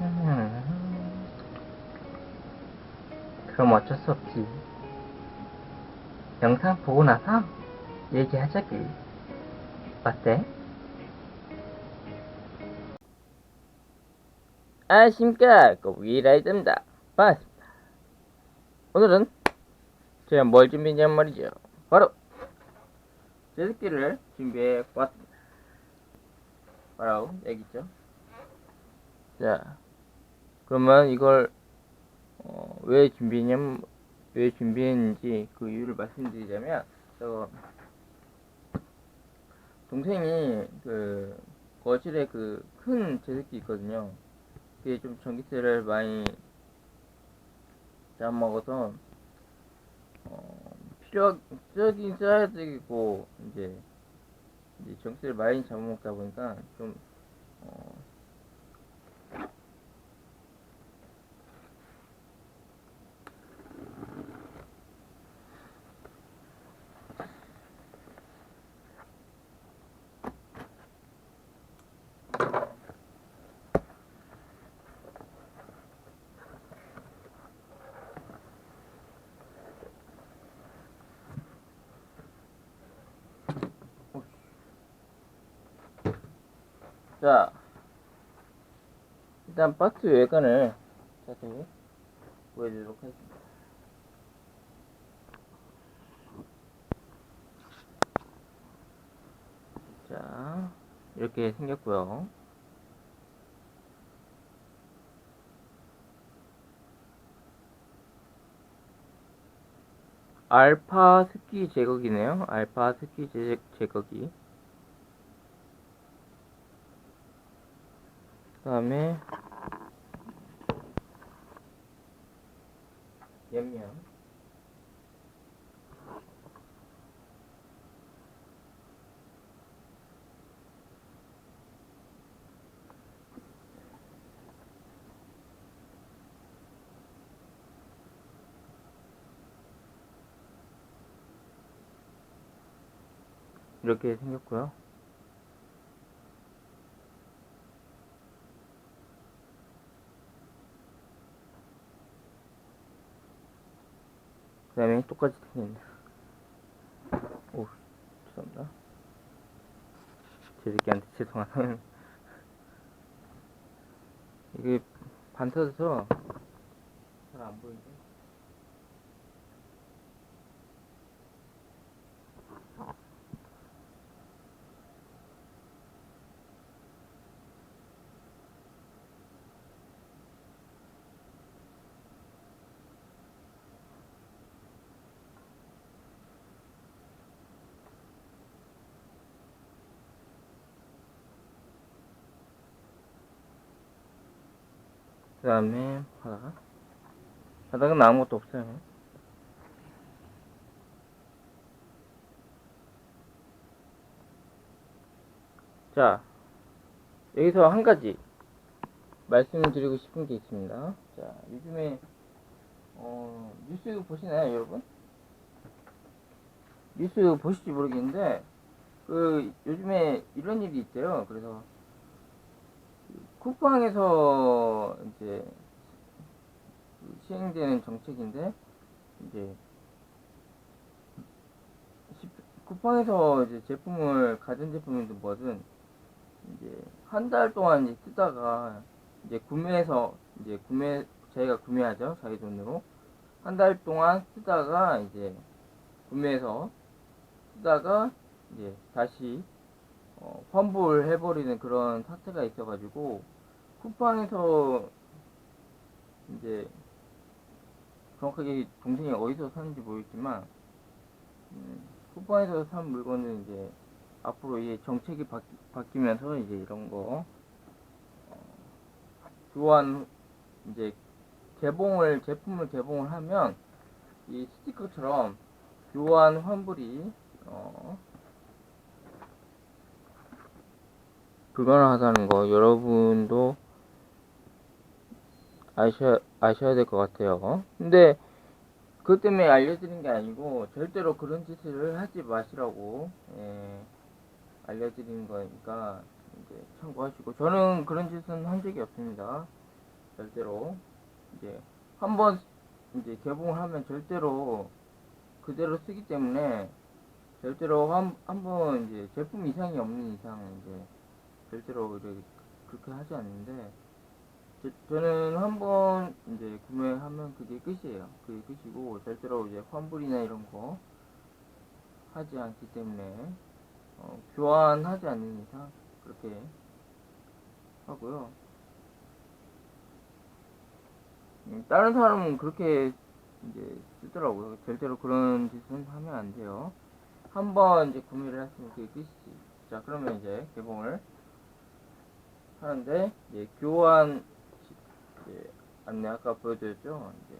음. 그럼 어쩔 수 없지. 영상 보고 나서 얘기하자기. 어때? 안녕하십니까 꼬부기 라이드입니다 반갑습니다 오늘은 제가 뭘 준비했냐면 말이죠 바로 제습기를 준비해 보았습니다 바로 여기 있죠 자 그러면 이걸 어, 왜 준비했냐면 왜 준비했는지 그 이유를 말씀드리자면 저 동생이 그 거실에 그 큰 제습기 있거든요. 그게 좀 전기세를 많이 잡아먹어서 어, 필요 쓰긴 써야 되고 이제 이제 전기세를 많이 잡아먹다 보니까 좀 어, 자 일단 박스 외관을 자세히 보여드리도록 하겠습니다. 자 이렇게 생겼고요. 알파 습기 제거기네요. 알파 습기 제, 제거기. 그 다음에 염려 이렇게 생겼고요. 그 다음에 똑같이 생겼네. 오, 죄송합니다. 제 새끼한테 죄송하다. 이게 반터져서 잘 안 보이죠? 그 다음에 바닥. 바닥은 아무것도 없어요. 자, 여기서 한 가지 말씀을 드리고 싶은 게 있습니다. 자, 요즘에, 어, 뉴스 보시나요, 여러분? 뉴스 보실지 모르겠는데, 그, 요즘에 이런 일이 있대요. 그래서, 쿠팡에서 이제 그 시행되는 정책인데 이제 시- 쿠팡에서 이제 제품을 가전 제품이든 뭐든 이제 한 달 동안 이제 쓰다가 이제 구매해서 이제 구매 자기가 구매하죠 자기 돈으로. 한 달 동안 쓰다가 이제 구매해서 쓰다가 이제 다시 어, 환불해버리는 그런 사태가 있어가지고 쿠팡에서 이제 정확하게 동생이 어디서 사는지 모르겠지만 음, 쿠팡에서 산 물건은 이제 앞으로 이제 정책이 바뀌, 면서 이제 이런 거 어, 교환 이제 개봉을 제품을 개봉을 하면 이 스티커처럼 교환 환불이 어, 불가능하다는 거 여러분도 아셔, 아셔야 될 것 같아요. 근데 그것 때문에 알려드린 게 아니고 절대로 그런 짓을 하지 마시라고 예, 알려드리는 거니까 이제 참고하시고 저는 그런 짓은 한 적이 없습니다. 절대로 이제 한번 이제 개봉을 하면 절대로 그대로 쓰기 때문에 절대로 한 한번 이제 제품 이상이 없는 이상 이제 절대로 이렇게 그렇게 하지 않는데 저, 저는 한 번 이제 구매하면 그게 끝이에요. 그게 끝이고 절대로 이제 환불이나 이런 거 하지 않기 때문에 어, 교환하지 않는 이상 그렇게 하고요. 음, 다른 사람은 그렇게 이제 쓰더라고요. 절대로 그런 짓은 하면 안 돼요. 한 번 이제 구매를 했으면 그게 끝이지. 자, 그러면 이제 개봉을 하는데 이제 교환 이제 안내 아까 보여드렸죠. 이제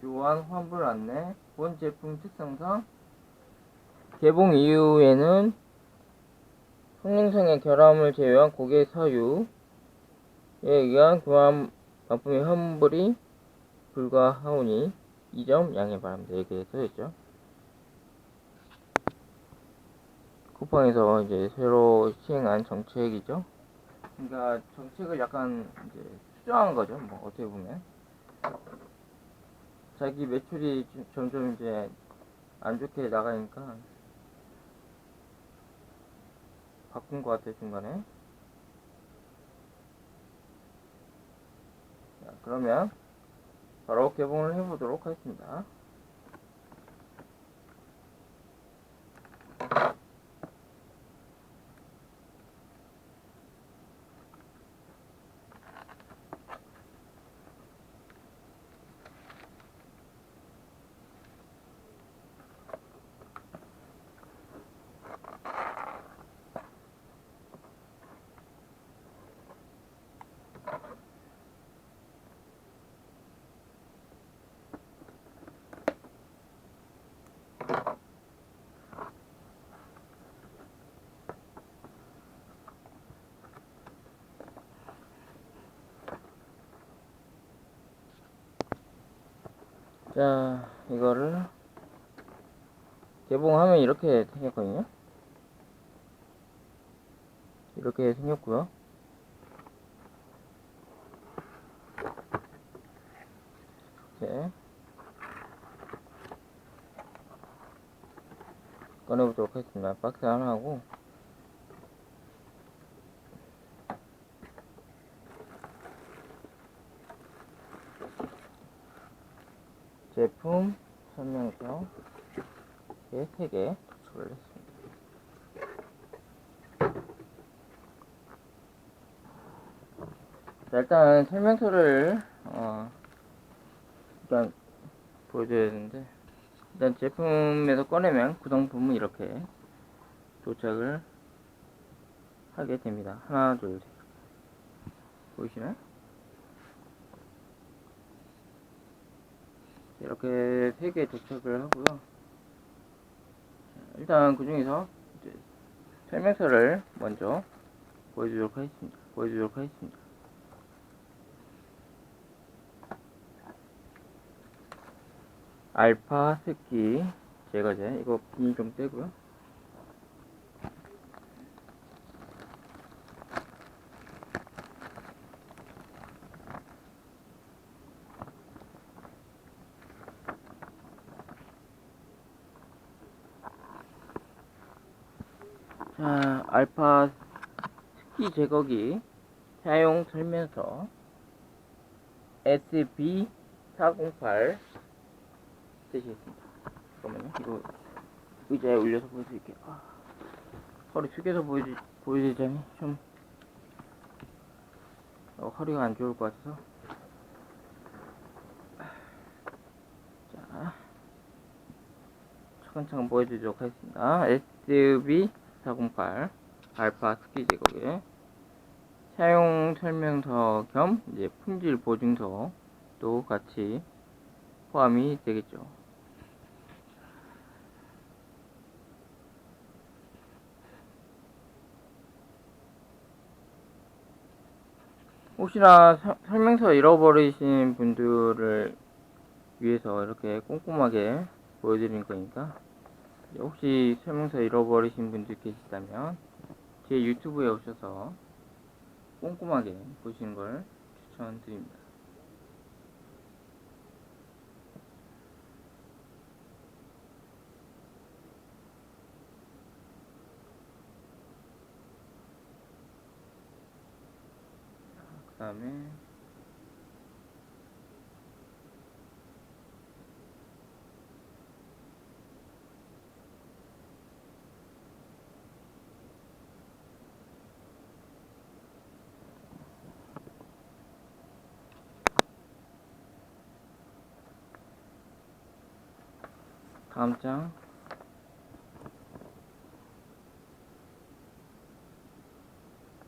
교환 환불 안내 본 제품 특성상 개봉 이후에는 성능상의 결함을 제외한 고객 사유에 의한 교환 반품의 환불이 불가하오니 이 점 양해 바랍니다. 이렇게 써있죠. 쿠팡에서 이제 새로 시행한 정책이죠. 그러니까 정책을 약간 이제 수정한 거죠. 뭐 어떻게 보면 자기 매출이 좀- 점점 이제 안 좋게 나가니까 바꾼 것 같아요 중간에. 자, 그러면 바로 개봉을 해보도록 하겠습니다. 자, 이거를 개봉하면 이렇게 생겼거든요. 이렇게 생겼고요. 이렇게 꺼내보도록 하겠습니다. 박스 하나 하고 제품 설명서 이렇게 3개 도출을 했습니다. 자, 일단 설명서를 어, 일단 보여줘야 되는데 일단 제품에서 꺼내면 구성품은 이렇게 도착을 하게 됩니다. 하나, 둘, 셋. 보이시나요? 이렇게 세 개 도착을 하고요. 자, 일단 그 중에서 설명서를 먼저 보여주도록 하겠습니다. 보여주도록 하겠습니다. 알파 스키 제거제 이거 비닐 좀 떼고요. 자, 알파 스키 제거기 사용 설명서 SB408 되시겠습니다. 잠깐만요. 이거 의자에 올려서 보여드릴게요. 아, 허리 숙여서 보여주, 보여드리자니 좀 어, 허리가 안 좋을 것 같아서 자 차근차근 보여드리도록 하겠습니다. SB408 알파 스키 제거기 사용 설명서 겸 이제 품질 보증서도 같이 포함이 되겠죠. 혹시나 서- 설명서 잃어버리신 분들을 위해서 이렇게 꼼꼼하게 보여드리는 거니까 혹시 설명서 잃어버리신 분들 계시다면 제 유튜브에 오셔서 꼼꼼하게 보시는 걸 추천드립니다. 그 다음에 다음 장.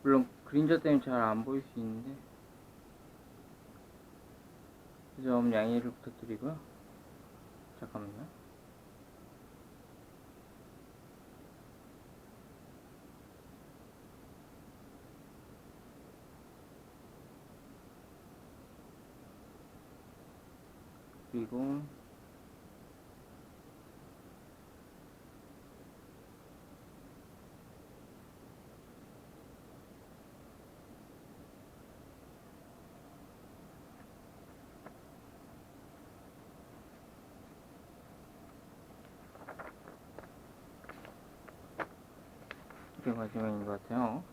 물론 그림자 때문에 잘 안 보일 수 있는데 그점 양해를 부탁드리고요. 잠깐만요. 그리고 이게 마지막인 것 같아요.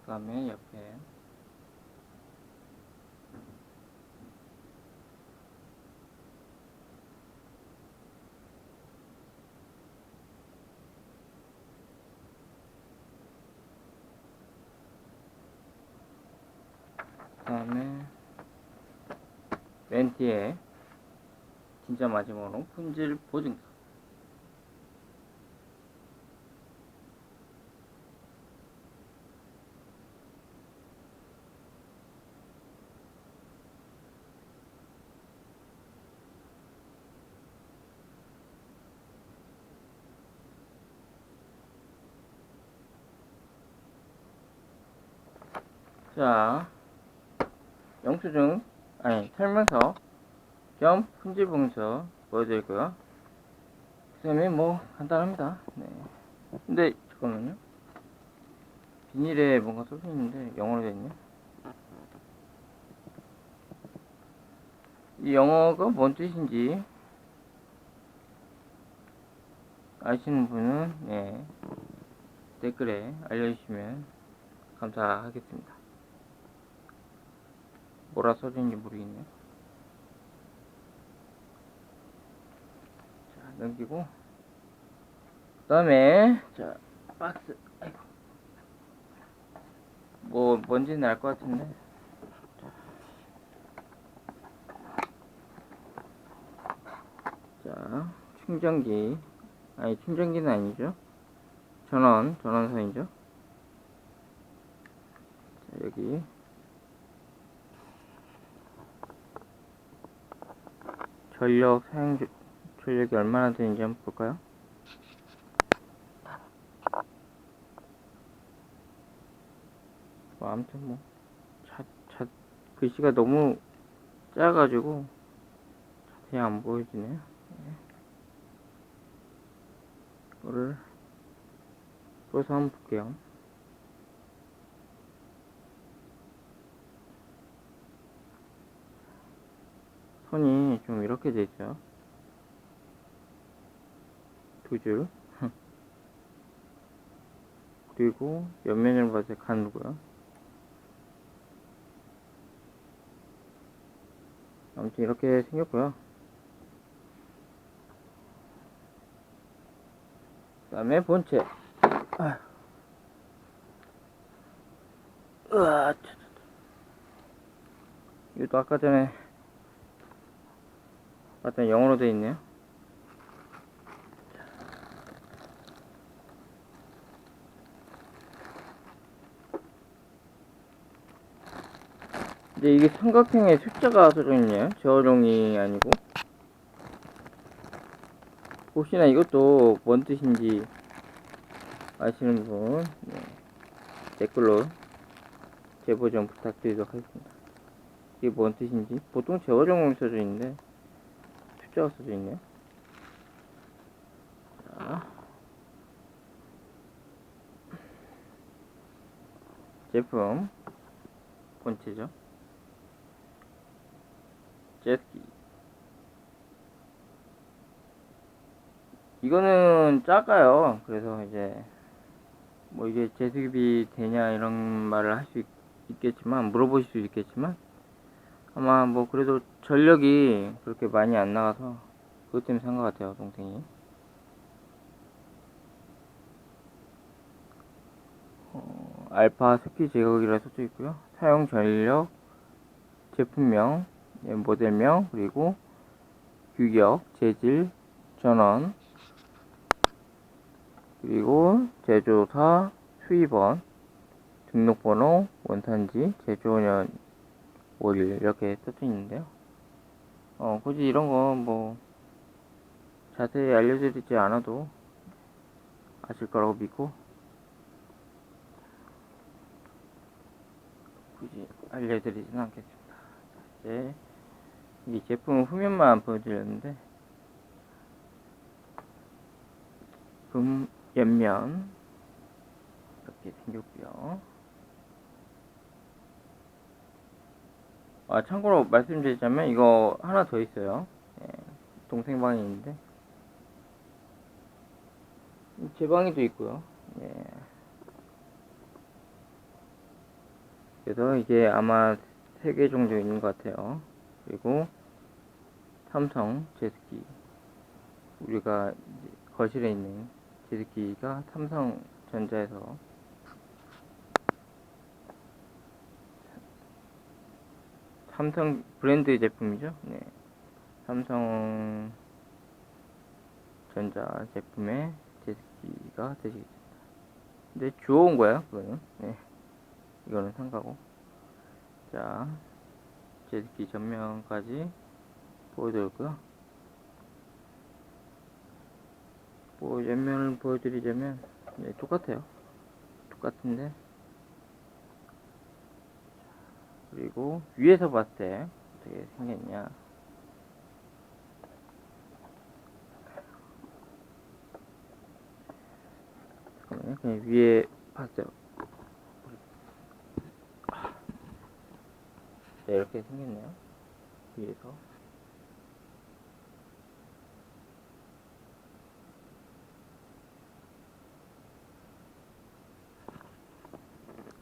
그 다음에 옆에 다음에 맨 뒤에 진짜 마지막으로 품질 보증서 자 영수증 아니 설명서 겸 품질봉서 보여드리고요. 그 다음에 뭐 간단합니다. 네. 근데 잠깐만요. 비닐에 뭔가 써져 있는데 영어로 되어 있네. 이 영어가 뭔 뜻인지 아시는 분은 네, 댓글에 알려주시면 감사하겠습니다 뭐라 써진지 모르겠네요. 자, 넘기고. 그 다음에, 자, 박스. 아이고. 뭐, 뭔지는 알 것 같은데. 자, 충전기. 아니, 충전기는 아니죠. 전원, 전원선이죠. 자, 여기. 전력 사용 주- 전력이 얼마나 되는지 한번 볼까요? 뭐 아무튼 뭐 자, 자, 글씨가 너무 작아가지고 자세히 안 보여지네요. 네. 이거를 풀어서 한번 볼게요. 선이 좀 이렇게 되죠. 두 줄. 그리고 옆면을 봐서 가누고요. 아무튼 이렇게 생겼고요. 그 다음에 본체. 으아. 이것도 아까 전에 봤더니 영어로 되어 있네요. 근데 이게 삼각형에 숫자가 써져 있네요. 저종이 아니고. 혹시나 이것도 뭔 뜻인지 아시는 분 네, 댓글로 제보 좀 부탁드리도록 하겠습니다. 이게 뭔 뜻인지 보통 제어정음이 써져 있는데 숫자가 써져 있네요. 자. 제품 본체죠. 제스키 이거는 작아요. 그래서 이제 뭐 이게 제습이 되냐 이런 말을 할 수 있겠지만 물어보실 수 있겠지만 아마 뭐 그래도 전력이 그렇게 많이 안 나가서 그것 때문에 산 것 같아요 동생이. 어, 알파 습기 제거기라 써져 있고요. 사용 전력 제품명 예, 모델명 그리고 규격 재질 전원 그리고 제조사 수입원 등록번호 원산지 제조년 월 이렇게 써져 있는데요 어 굳이 이런 거뭐 자세히 알려드리지 않아도 아실 거라고 믿고 굳이 알려드리진 않겠습니다 이제 이 제품 후면만 보여드렸는데 금 옆면 이렇게 생겼고요. 아 참고로 말씀드리자면 이거 하나 더 있어요. 예, 동생 방이 있는데 제 방에도 있고요. 예. 그래서 이게 아마 세개 정도 있는 것 같아요. 그리고 삼성 제스키 우리가 거실에 있는 제스키가 삼성전자에서 삼성 브랜드 제품이죠. 네. 삼성 전자 제품의 제스키가 되시겠습니다. 근데 주워온 거야, 그거는. 네. 이거는 상가고. 자, 제스키 전면까지 보여드렸고요. 뭐 옆면을 보여드리자면 네, 똑같아요. 똑같은데 그리고 위에서 봤을 때 어떻게 생겼냐 잠깐만요. 그냥 위에 봤어요. 네, 이렇게 생겼네요. 위에서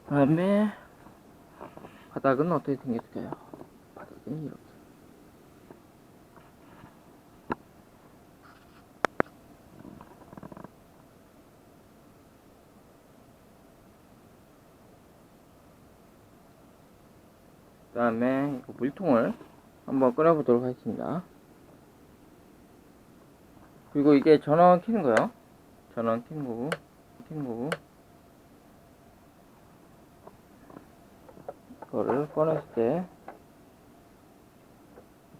다음에 바닥은 어떻게 생겼을까요? 바닥은 이렇게. 그 다음에 물통을 한번 꺼내보도록 하겠습니다. 그리고 이게 전원 켜는 거요. 전원 켜는 거고 켜는 거고 이거를 꺼냈을 때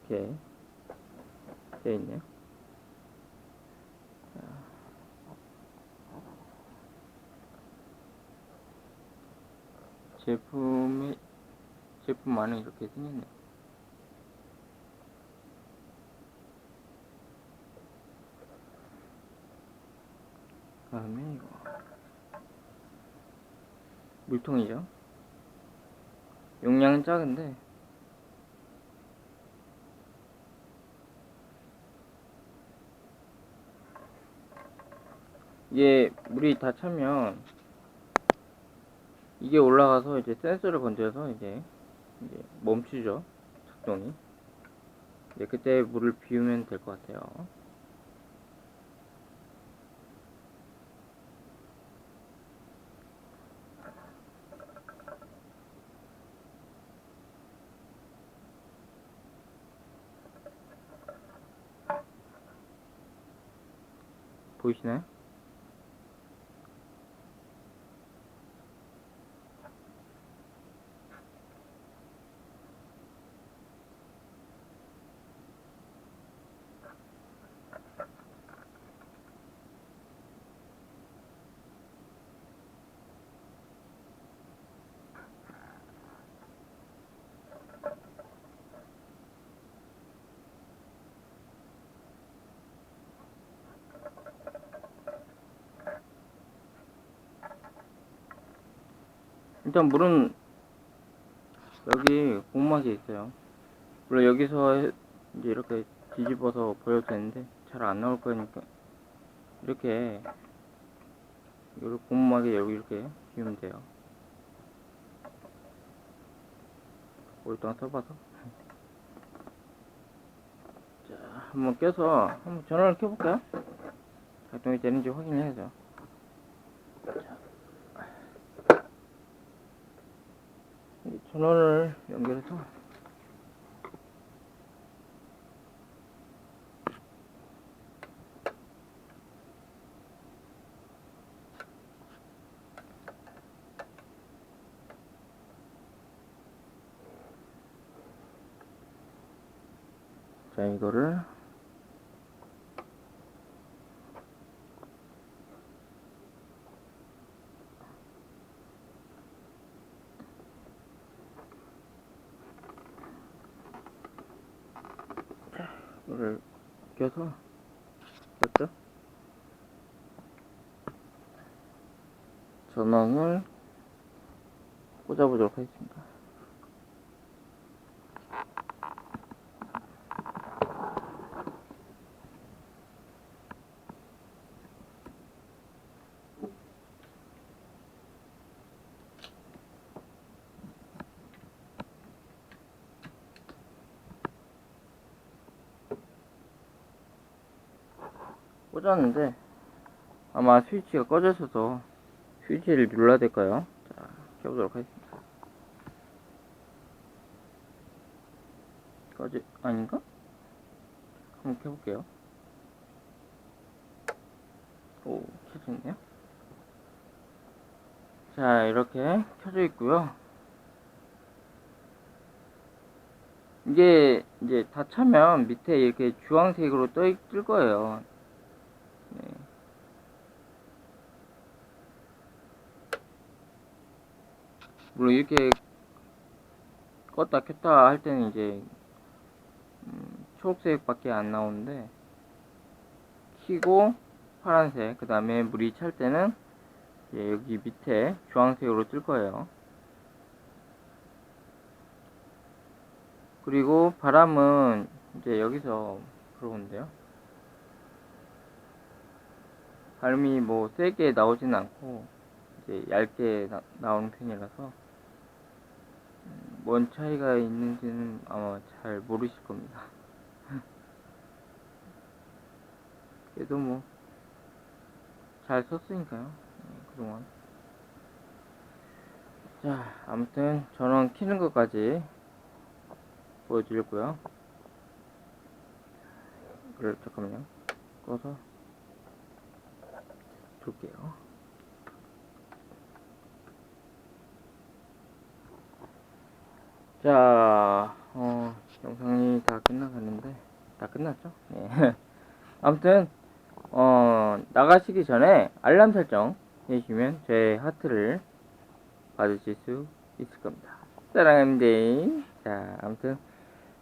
이렇게 되어 있네요. 자. 제품이 제품 안에 이렇게 생겼네요. 그다음에 이거 물통이죠. 용량은 작은데. 이게 물이 다 차면 이게 올라가서 이제 센서를 건드려서 이제, 이제 멈추죠. 작동이. 이제 그때 물을 비우면 될 것 같아요 보 일단 물은 여기 고구마에 있어요. 물론 여기서 해- 이제 이렇게 뒤집어서 보여도 되는데 잘 안 나올 거니까 이렇게 여기 고구마에 여기 이렇게 비우면 돼요. 오랫동안 써봐서. 자, 한번 껴서 한번 전원을 켜볼까요? 작동이 되는지 확인해야죠. 이 전원을 연결해서 자 이거를 껴서 됐죠? 전원을 꽂아보도록 하겠습니다. 꽂았는데 아마 스위치가 꺼져 있어서 스위치를 눌러야 될까요? 자, 켜보도록 하겠습니다. 꺼지 아닌가? 한번 켜볼게요. 오, 켜졌네요. 자, 이렇게 켜져 있고요. 이게 이제 다 차면 밑에 이렇게 주황색으로 떠 있을 거예요. 물론 이렇게 껐다 켰다 할 때는 이제 음, 초록색밖에 안 나오는데 키고 파란색 그 다음에 물이 찰 때는 여기 밑에 주황색으로 뜰 거예요. 그리고 바람은 이제 여기서 들어오는데요. 바람이 뭐 세게 나오진 않고 이제 얇게 나, 오는 편이라서 음, 뭔 차이가 있는지는 아마 잘 모르실 겁니다. 그래도 뭐 잘 썼으니까요. 네, 그동안. 자, 아무튼 전원 키는 것까지 보여드렸고요. 그래 잠깐만요. 꺼서 둘게요. 자, 어, 영상이 다 끝나갔는데, 다 끝났죠? 네. 아무튼, 어, 나가시기 전에 알람 설정 해주시면 제 하트를 받으실 수 있을 겁니다. 사랑합니다. 자, 아무튼,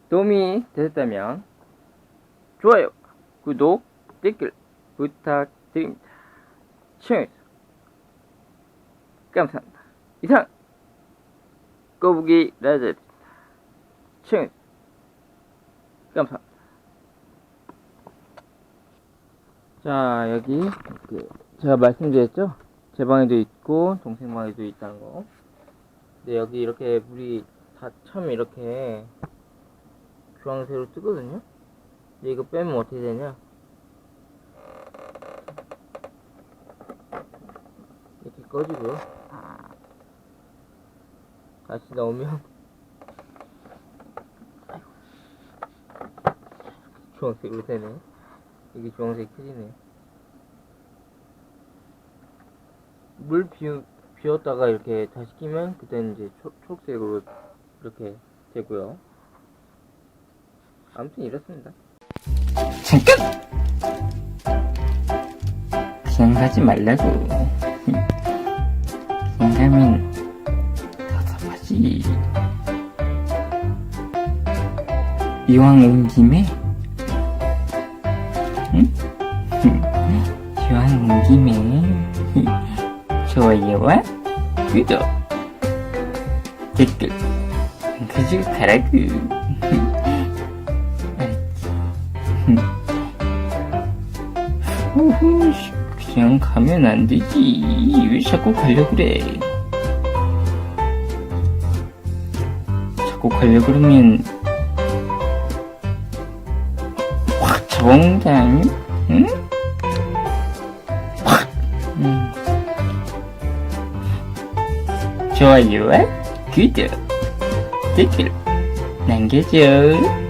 도움이 되셨다면, 좋아요, 구독, 댓글 부탁드립니다. 시청해주셔서 감사합니다. 이상, 꼬부기 라자입니다. 시청해주셔서 감사합니다. 자, 여기, 이렇게 제가 말씀드렸죠? 제 방에도 있고, 동생 방에도 있다는 거. 근데 여기 이렇게 물이 다 참 이렇게 주황색으로 뜨거든요? 근데 이거 빼면 어떻게 되냐? 이렇게 꺼지고요. 다시 나오면 아이고. 주황색으로 되네. 이게 주황색이 켜지네. 물 비우, 비웠다가 이렇게 다시 끼면 그때는 이제 초, 초록색으로 이렇게 되고요. 아무튼 이렇습니다. 잠깐! 그냥 가지 말라고. 그냥 가면 답답하지. 이왕 온 김에, 응? 온 김에, 좋아요와 구독 댓글 가라고. 우후 그냥 가면 안 되지. 왜 자꾸 가려 그래? 자꾸 가려 그러면 확 잡아먹는 거 아니야? 응? 확 음. 좋아요와 구독 댓글 남겨줘